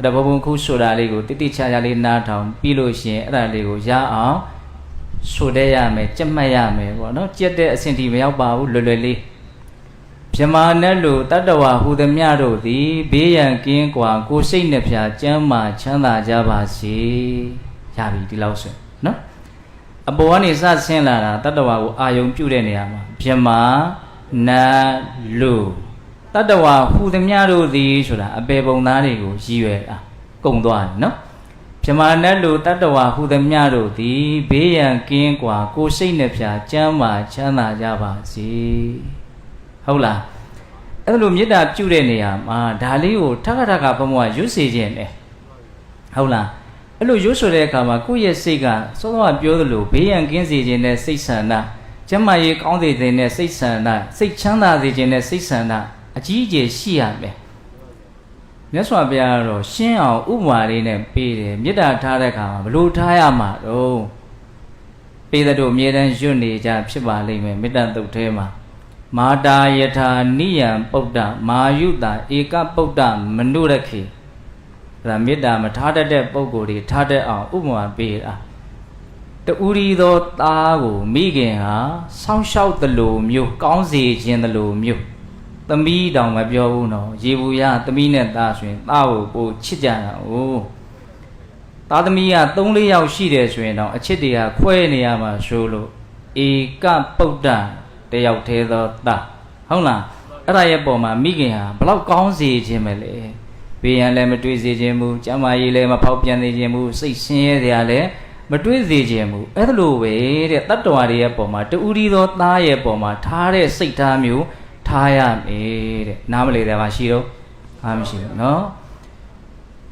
အဲ့ဒါဘုံဘုံခုဆိုတာလေးကိုတိတိကျကျလေးနားထောင်ပြီးလို့ရှိရင်အဲ့ဒါလေးကိုရအောင်ဆိုတဲ့ရမယ်ကြက်မှတ်ရမယ်ပေါ့နော်ကြက်တဲ့အဆင့်ထိမရောက်ပါဘူးလွယ်လွယ်လေးမြမာနဲ့လူတတ္တဝဟူသည်မြတို့သည်ဘေးရန်ကင်းကွာကိုယ်စိတ်နှဖျားကျမ်းမာချမ်းသာကြပါစေရပြီဒီလောက်ဆိုရင်နော်အပေါ်ကနေစဆင်းလာတာတတ္တဝကိုအာယုံပြုတဲ့နေရာမှာမြမာနတ်လူ တတ္တဝဟူသည်မြတို့သည်ဆိုတာအပေပုံသားတွေကိုရည်ရွယ်တာကုံသွားတယ်နော်မြမာနတ်လူတတ္တဝဟူသည်မြတို့သည်ဘေးရန်ကင်းကွာကိုယ်စိတ်နှဖျားကျမ်းမာချမ်းသာကြပါစေဟုတ်လားအဲ့လိုမေတ္တာပြုတဲ့နေရာမှာဒါလေးကိုထခထခဘုံဘွားရွတ်စေခြင်းတယ်ဟုတ်လားအဲ့လိုရွတ်ဆိုတဲ့အခါမှာကိုယ့်ရဲ့စိတ်ကစောစောကပြောသလိုဘေးရန်ကင်းစေခြင်းနဲ့စိတ်ဆန္ဒကျမ်းမာရေးကောင်းစေခြင်းနဲ့စိတ်ဆန္ဒစိတ်ချမ်းသာစေခြင်းနဲ့စိတ်ဆန္ဒ အကြီးအကျယ်ရှိရမယ်မြတ်စွာဘုရားကတော့ရှင်းအောင်ဥပမာလေးနဲ့ပေးတယ်မေတ္တာထားတဲ့အခါမှာဘလို့ထားရမှာတော့ပေးတဲ့တို့အမြဲတမ်းရွတ်နေကြဖြစ်ပါလိမ့်မယ်မေတ္တာတုတ်ထဲမှာမာတာယထာနိယံပုဒ္ဒမာယုတာဧကပုဒ္ဒမနုရခေဒါမေတ္တာမထားတတ်တဲ့ပုံကိုယ်တွေထားတတ်အောင်ဥပမာပေးတာတူရီသောသားကိုမိခင်ဟာဆောင်းလျှောက်သလိုမျိုးကောင်းစေခြင်းသလိုမျိုး သမီးတောင်မပြောဘူးနော်ရေဘူးရသမီးနဲ့သားဆိုရင်သားကိုပိုချစ်ကြတာ哦သားသမီးက3 4ယောက်ရှိတယ်ဆိုရင်တော့အချစ်တွေကခွဲနေရမှာဆိုလို့ဧကပုဒ္ဒတယောက်သေးသောသားဟုတ်လားအဲ့ဒါရဲ့ပုံမှာမိခင်ဟာဘလောက်ကောင်းစေခြင်းပဲလေဘေးရန်လည်းမတွေးစေခြင်းဘူးကျမ်းမာရေးလည်းမဖောက်ပြန်စေခြင်းဘူးစိတ်ဆင်းရဲစရာလည်းမတွေးစေခြင်းဘူးအဲ့ဒါလိုပဲတဲ့တတ္တဝါတွေရဲ့ပုံမှာတူရီသောသားရဲ့ပုံမှာထားတဲ့စိတ်ထားမျိုး ထားရမယ်တဲ့နားမလည်တယ်ပါရှိတော့အားမရှိဘူးနော်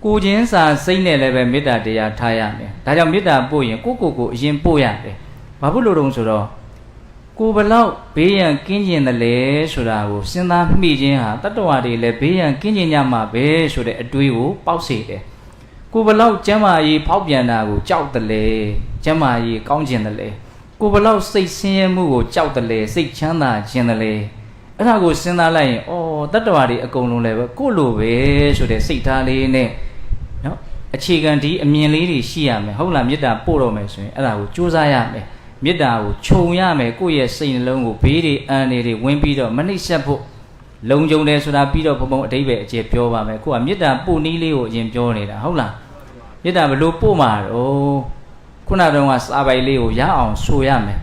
ကိုချင်းစာစိတ်နဲ့လည်းပဲမေတ္တာတရားထားရမယ်ဒါကြောင့်မေတ္တာပို့ရင်ကိုကိုကိုအရင်ပို့ရတယ်ဘာဖြစ်လို့တုံးဆိုတော့ကိုဘလောက်ဘေးရန်ကင်းကျင်တယ်လဲဆိုတာကိုစဉ်းစားမိခြင်းဟာတတ္တဝါတွေလည်းဘေးရန်ကင်းကျင်ကြမှာပဲဆိုတဲ့အတွေးကိုပေါက်စေတယ်။ကိုဘလောက်ကျမ်းမာရေးဖောက်ပြန်တာကိုကြောက်တယ်လေကျမ်းမာရေးကောင်းကျင်တယ်လေကိုဘလောက်စိတ်ဆင်းရဲမှုကိုကြောက်တယ်လေစိတ်ချမ်းသာခြင်းတယ်လေ အဲ့ဒါကိုစဉ်းစားလိုက်ရင်အော်တတ္တဝါတွေအကုန်လုံးလည်းပဲကိုလိုပဲဆိုတဲ့စိတ်ထားလေးနဲ့နော်အခြေခံဒီအမြင်လေးတွေရှိရမယ်ဟုတ်လားမေတ္တာပို့တော့မယ်ဆိုရင်အဲ့ဒါကိုကြိုးစားရမယ်မေတ္တာကိုခြုံရမယ်ကိုယ့်ရဲ့စိတ်နှလုံးကိုဘေးတွေအန်တွေတွေဝင်ပြီးတော့မနှိမ့်ဆက်ဖို့လုံခြုံတယ်ဆိုတာပြီးတော့ဘုံဘုံအတိပ္ပယ်အကျေပြောပါမယ်ကိုကမေတ္တာပို့နည်းလေးကိုအရင်ပြောနေတာဟုတ်လားမေတ္တာဘလို့ပို့မှာတော့ခုနတုန်းကစာပိုက်လေးကိုရအောင်ဆိုရမယ်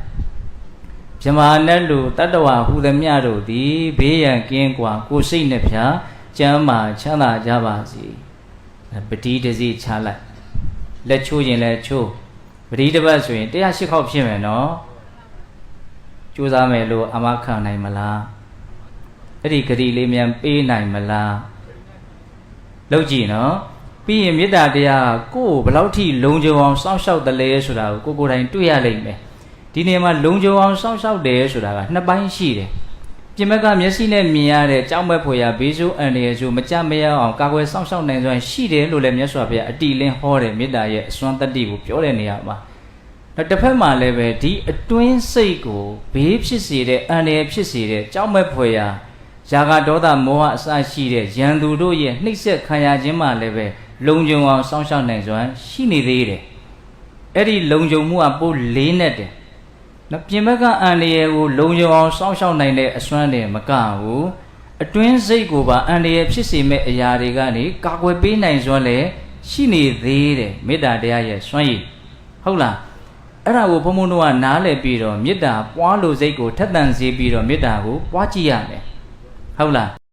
ယမနဲ့လူတတ္တဝဟူသမျှတို့သည်ဘေးရန်ကင်းကွာကိုစိတ်နှဖျားကျမ်းမာချမ်းသာကြပါစေပတိတစီချလိုက်လက်ချိုးရင်လက်ချိုးပတိတပတ်ဆိုရင်108ခေါက်ဖြစ်မယ်နော်ကြိုးစားမယ်လို့အမခံနိုင်မလားအဲ့ဒီဂတိလေးမြန်ပေးနိုင်မလားလောက်ကြည့်နော်ပြီးရင်မေတ္တာတရားကိုဘယ်လောက်ထိလုံခြုံအောင်စောင့်ရှောက်တယ်လဲဆိုတာကိုကိုယ်ကိုယ်တိုင်တွေ့ရလိမ့်မယ် ဒီနေရာမှာလုံခြုံအောင်စောင့်ရှောက်တယ်ဆိုတာကနှစ်ပိုင်းရှိတယ်ပြင်ဘက်ကမျက်စိနဲ့မြင်ရတဲ့ကြောက်မဲ့ဖွယ်ရဘေးဆိုးအန္တရာယ်ဆိုမကြမရအောင်ကာကွယ်စောင့်ရှောက်နိုင်စွမ်းရှိတယ်လို့လည်းမြတ်စွာဘုရားအတိလင်းဟောတယ်မေတ္တာရဲ့အစွမ်းတတ္တိကိုပြောတဲ့နေရာမှာနောက်တစ်ဖက်မှာလည်းပဲဒီအတွင်းစိတ်ကိုဘေးဖြစ်စေတဲ့အန္တရာယ်ဖြစ်စေတဲ့ကြောက်မဲ့ဖွယ်ရာຢာကဒေါသမောဟအစရှိတဲ့ရန်သူတို့ရဲ့နှိပ်စက်ခံရခြင်းမှလည်းပဲလုံခြုံအောင်စောင့်ရှောက်နိုင်စွမ်းရှိနေသေးတယ်အဲ့ဒီလုံခြုံမှုကပိုလေးနဲ့တယ် နော်ပြင်ဘက်ကအန္တရာယ်ကိုလုံခြုံအောင်စောင့်ရှောက်နိုင်တဲ့အစွမ်းတွေမကဘူးအတွင်းစိတ်ကိုပါအန္တရာယ်ဖြစ်စေမဲ့အရာတွေကနေကာကွယ်ပေးနိုင်စွမ်းလည်းရှိနေသေးတယ်မေတ္တာတရားရဲ့စွမ်းရည်ဟုတ်လားအဲ့ဒါကိုဘုံဘုံတို့ကနားလည်ပြီးတော့မေတ္တာပွားလို့စိတ်ကိုထက်သန်စေပြီးတော့မေတ္တာကိုပွားကြည့်ရမယ်ဟုတ်လား